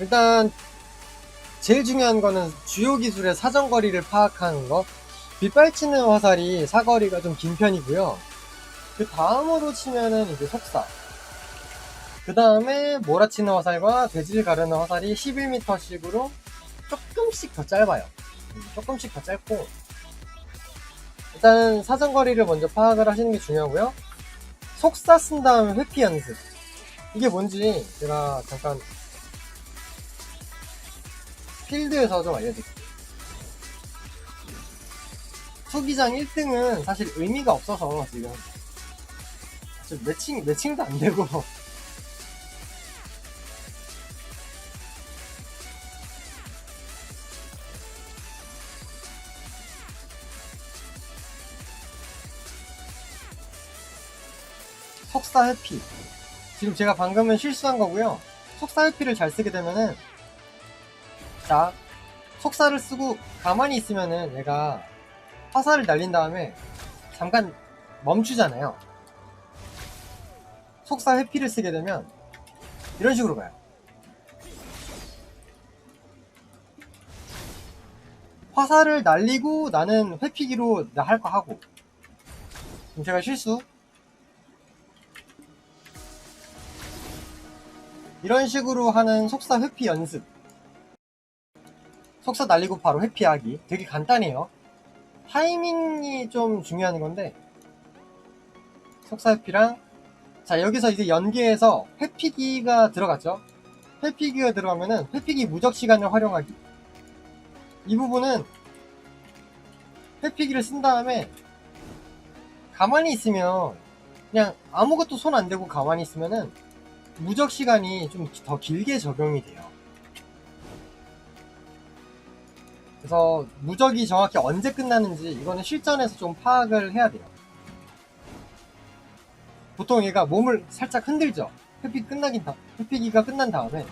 일단 제일 중요한 거는 주요 기술의 사정거리를 파악하는 거. 빗발치는 화살이 사거리가 좀 긴 편이고요. 그 다음으로 치면은 이제 속사. 그 다음에 몰아치는 화살과 돼지를 가르는 화살이 11m씩으로 조금씩 더 짧아요. 음, 조금씩 더 짧고. 일단 사정거리를 먼저 파악을 하시는 게 중요하고요. 속사 쓴 다음에 회피 연습. 이게 뭔지 제가 잠깐 필드에서 좀 알려드릴게요. 투기장 1등은 사실 의미가 없어서 지금. 지금 매칭 매칭도 안 되고. 속사 회피. 지금 제가 방금은 실수한 거고요. 속사 회피를 잘 쓰게 되면은 자 속사를 쓰고 가만히 있으면은 얘가 화살을 날린 다음에 잠깐 멈추잖아요. 속사 회피를 쓰게 되면 이런 식으로 가요. 화살을 날리고 나는 회피기로 할거 하고. 지금 제가 실수? 이런 식으로 하는 속사 회피 연습. 속사 날리고 바로 회피하기. 되게 간단해요. 타이밍이 좀 중요한 건데, 속사 회피랑, 자, 여기서 이제 연계해서 회피기가 들어갔죠? 회피기가 들어가면은 회피기 무적 시간을 활용하기. 이 부분은 회피기를 쓴 다음에 가만히 있으면 그냥 아무것도 손 안 대고 가만히 있으면은 무적 시간이 좀 더 길게 적용이 돼요. 그래서 무적이 정확히 언제 끝나는지 이거는 실전에서 좀 파악을 해야 돼요. 보통 얘가 몸을 살짝 흔들죠. 회피 끝나긴 다, 회피기가 끝난 다음에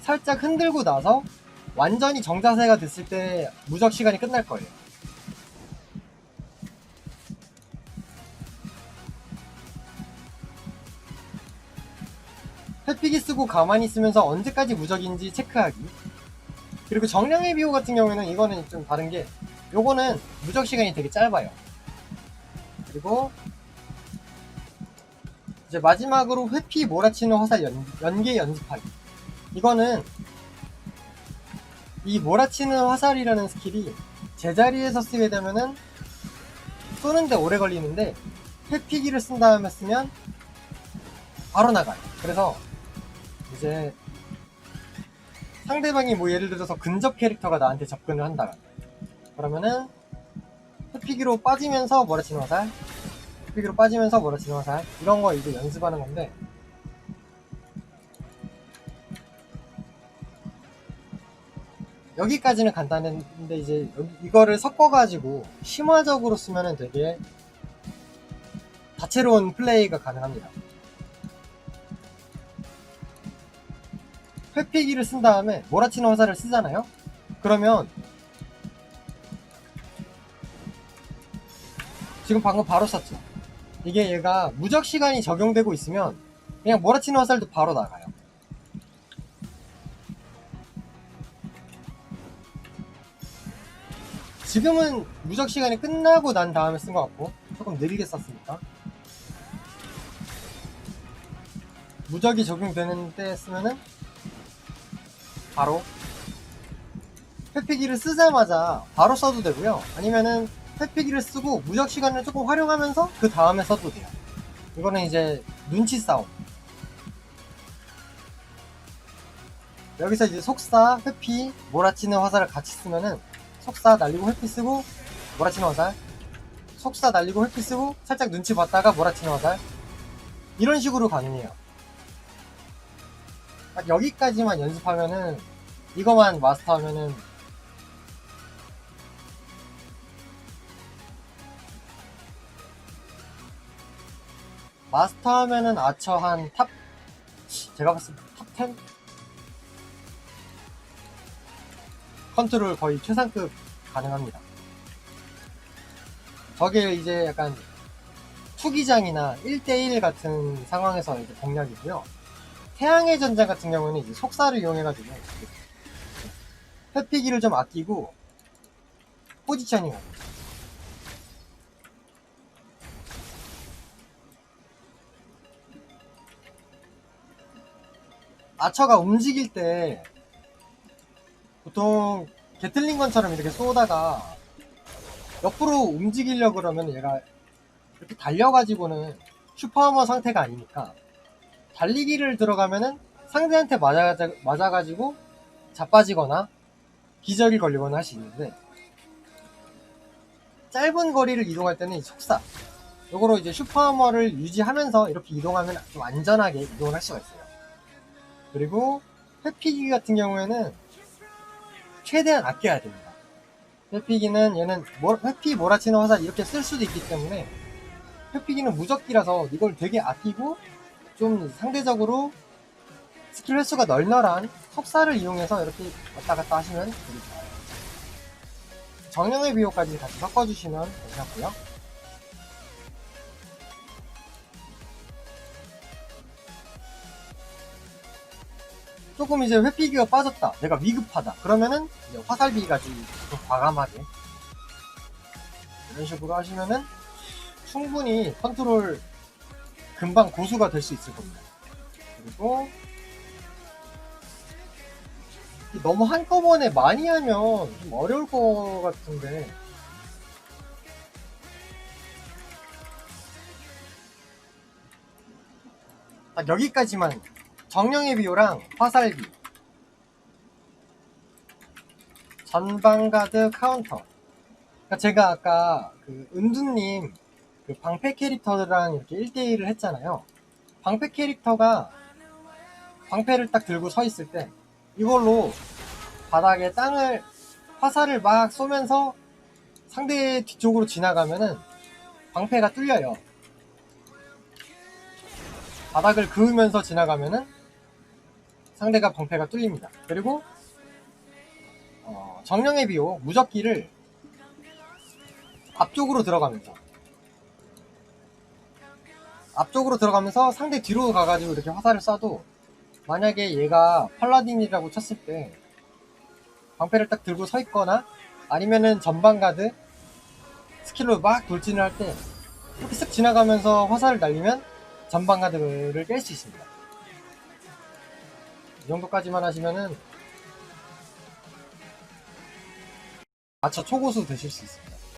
살짝 흔들고 나서 완전히 정자세가 됐을 때 무적 시간이 끝날 거예요. 회피기 쓰고 가만히 있으면서 언제까지 무적인지 체크하기. 그리고 정량의 비호 같은 경우에는 이거는 좀 다른 게 요거는 무적 시간이 되게 짧아요. 그리고 이제 마지막으로 회피 몰아치는 화살 연, 연계 연습하기. 이거는 이 몰아치는 화살이라는 스킬이 제자리에서 쓰게 되면은 쏘는데 오래 걸리는데 회피기를 쓴 다음에 쓰면 바로 나가요. 그래서 이제 상대방이 뭐 예를 들어서 근접 캐릭터가 나한테 접근을 한다. 그러면은 회피기로 빠지면서 몰아치는 화살, 회피기로 빠지면서 몰아치는 화살 이런 거 이제 연습하는 건데 여기까지는 간단했는데 이제 이거를 섞어가지고 심화적으로 쓰면은 되게 다채로운 플레이가 가능합니다. 회피기를 쓴 다음에 몰아치는 화살을 쓰잖아요? 그러면 지금 방금 바로 썼죠? 이게 얘가 무적 시간이 적용되고 있으면 그냥 몰아치는 화살도 바로 나가요. 지금은 무적 시간이 끝나고 난 다음에 쓴 것 같고 조금 느리게 썼으니까 무적이 적용되는 때 쓰면은 바로 회피기를 쓰자마자 바로 써도 되고요. 아니면은 회피기를 쓰고 무적 시간을 조금 활용하면서 그 다음에 써도 돼요. 이거는 이제 눈치 싸움. 여기서 이제 속사, 회피, 몰아치는 화살을 같이 쓰면은 속사 날리고 회피 쓰고 몰아치는 화살 속사 날리고 회피 쓰고 살짝 눈치 봤다가 몰아치는 화살 이런 식으로 가능해요. 딱 여기까지만 연습하면은 이거만 마스터하면은 마스터하면은 아처 한 탑 제가 봤을 때 탑 10? 컨트롤 거의 최상급 가능합니다. 저게 이제 약간 투기장이나 1대1 같은 상황에서 이제 공략이고요. 태양의 전장 같은 경우는 이제 속사를 이용해가지고 회피기를 좀 아끼고 포지셔닝 아처가 움직일 때 보통 게틀링건처럼 이렇게 쏘다가 옆으로 움직이려 그러면 얘가 이렇게 달려가지고는 슈퍼하머 상태가 아니니까 달리기를 들어가면은 상대한테 맞아, 맞아가지고 자빠지거나 기적이 걸리거나 할 수 있는데 짧은 거리를 이동할 때는 이 속사 요거로 이제 슈퍼하머를 유지하면서 이렇게 이동하면 좀 안전하게 이동을 할 수가 있어요. 그리고 회피기 같은 경우에는 최대한 아껴야 됩니다. 회피기는 얘는 뭐- 회피 몰아치는 화살 이렇게 쓸 수도 있기 때문에 회피기는 무적기라서 이걸 되게 아끼고 좀 상대적으로 스킬 횟수가 널널한 속사를 이용해서 이렇게 왔다 갔다 하시면 좋아요. 정령의 비호까지 같이 섞어주시면 괜찮고요. 조금 이제 회피기가 빠졌다. 내가 위급하다. 그러면은 이제 화살비 가지고 좀 과감하게 이런 식으로 하시면은 충분히 컨트롤 금방 고수가 될 수 있을 겁니다. 그리고 너무 한꺼번에 많이 하면 좀 어려울 것 같은데. 딱 여기까지만. 정령의 비호랑 화살비. 전방가드 카운터. 그러니까 제가 아까 그 은두님 그 방패 캐릭터랑 이렇게 1대1을 했잖아요. 방패 캐릭터가 방패를 딱 들고 서 있을 때 이걸로 바닥에 땅을 화살을 막 쏘면서 상대 뒤쪽으로 지나가면은 방패가 뚫려요. 바닥을 그으면서 지나가면은 상대가 방패가 뚫립니다. 그리고 어, 정령의 비호 무적기를 앞쪽으로 들어가면서 앞쪽으로 들어가면서 상대 뒤로 가가지고 이렇게 화살을 쏴도 만약에 얘가 팔라딘이라고 쳤을 때 방패를 딱 들고 서 있거나 아니면은 전방 가드 스킬로 막 돌진을 할 때 이렇게 쓱 지나가면서 화살을 날리면 전방 가드를 깰 수 있습니다. 이 정도까지만 하시면은 아차 초고수 되실 수 있습니다.